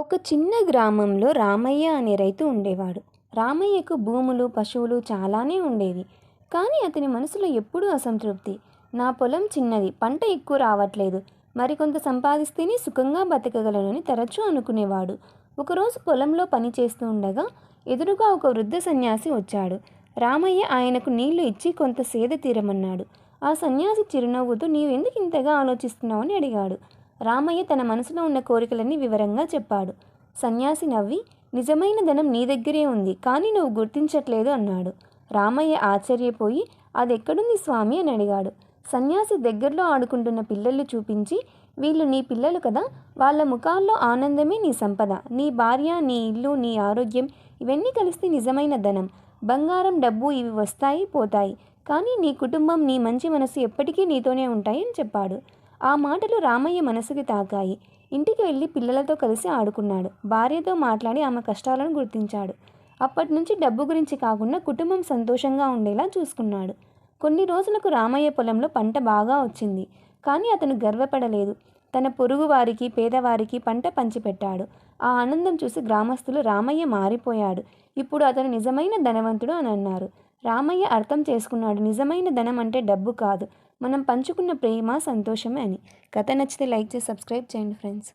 ఒక చిన్న గ్రామంలో రామయ్య అనే రైతు ఉండేవాడు. రామయ్యకు భూములు పశువులు చాలానే ఉండేవి. కానీ అతని మనసులో ఎప్పుడూ అసంతృప్తి. నా పొలం చిన్నది పంట ఎక్కువ రావట్లేదు. మరికొంత సంపాదిస్తేనే సుఖంగా బతకగలనని తరచూ అనుకునేవాడు. ఒకరోజు పొలంలో పని చేస్తూ ఉండగా ఎదురుగా ఒక వృద్ధ సన్యాసి వచ్చాడు. రామయ్య ఆయనకు నీళ్ళు ఇచ్చి కొంత సేద తీరమన్నాడు. ఆ సన్యాసి చిరునవ్వుతూ నీవెందుకు ఇంతగా ఆలోచిస్తున్నావు? అని అడిగాడు. రామయ్య తన మనసులో ఉన్న కోరికలన్నీ వివరంగా చెప్పాడు. సన్యాసి నవ్వి నిజమైన ధనం నీ దగ్గరే ఉంది కానీ నువ్వు గుర్తించట్లేదు అన్నాడు. రామయ్య ఆశ్చర్యపోయి అదెక్కడుంది స్వామి అని అడిగాడు. సన్యాసి దగ్గరలో ఆడుకుంటున్న పిల్లలు చూపించి వీళ్ళు నీ పిల్లలు కదా వాళ్ళ ముఖాల్లో ఆనందమే నీ సంపద. నీ భార్య నీ ఇల్లు నీ ఆరోగ్యం ఇవన్నీ కలిస్తే నిజమైన ధనం. బంగారం డబ్బు ఇవి వస్తాయి పోతాయి. కానీ నీ కుటుంబం నీ మంచి మనసు ఎప్పటికీ నీతోనే ఉంటాయని చెప్పాడు. ఆ మాటలు రామయ్య మనసుకి తాకాయి. ఇంటికి వెళ్ళి పిల్లలతో కలిసి ఆడుకున్నాడు. భార్యతో మాట్లాడి ఆమె కష్టాలను గుర్తించాడు. అప్పటి నుంచి డబ్బు గురించి కాకుండా కుటుంబం సంతోషంగా ఉండేలా చూసుకున్నాడు. కొన్ని రోజులకు రామయ్య పొలంలో పంట బాగా వచ్చింది. కానీ అతను గర్వపడలేదు. తన పొరుగు వారికి పేదవారికి పంట పంచిపెట్టాడు. ఆ ఆనందం చూసి గ్రామస్తులు రామయ్య మారిపోయాడు. ఇప్పుడు అతను నిజమైన ధనవంతుడు అని అన్నారు. రామయ్య అర్థం చేసుకున్నాడు నిజమైన ధనం అంటే డబ్బు కాదు. మనం పంచుకున్న ప్రేమ సంతోషమే అని. కథ నచ్చితే లైక్ చేసి సబ్స్క్రైబ్ చేయండి ఫ్రెండ్స్.